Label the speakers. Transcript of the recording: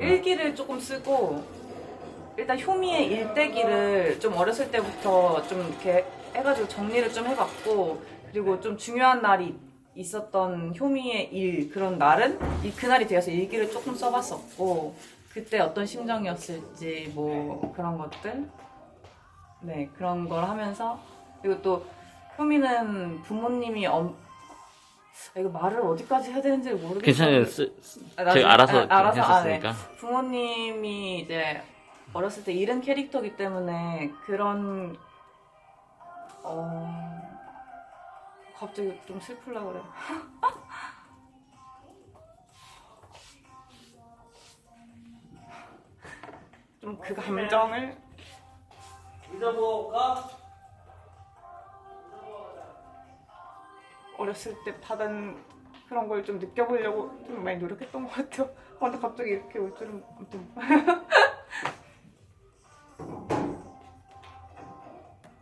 Speaker 1: 일기를 조금 쓰고 일단 효미의 일대기를 좀 어렸을 때부터 좀 이렇게 해가지고 정리를 좀 해봤고 그리고 좀 중요한 날이 있었던 효미의 일 그런 날은 이 그날이 되어서 일기를 조금 써봤었고 그때 어떤 심정이었을지 뭐 그런 것들. 네 그런 걸 하면서 그리고 또 효미는 부모님이 엄 아, 이거 말을 어디까지 해야 되는지 모르겠어요.
Speaker 2: 괜찮아요. 쓰, 쓰-
Speaker 1: 아, 나중에-
Speaker 2: 제가 알아서
Speaker 1: 아, 알아서 아, 네.
Speaker 2: 했었으니까.
Speaker 1: 부모님이 이제 어렸을 때 잃은 캐릭터기 때문에 그런 어 갑자기 좀 슬플라 그래. 좀 그 감정을
Speaker 3: 잊어볼까?
Speaker 1: 어렸을 때 받은 그런 걸 좀 느껴보려고 좀 많이 노력했던 것 같아요. 아, 근데 갑자기 이렇게 올 줄은 아무튼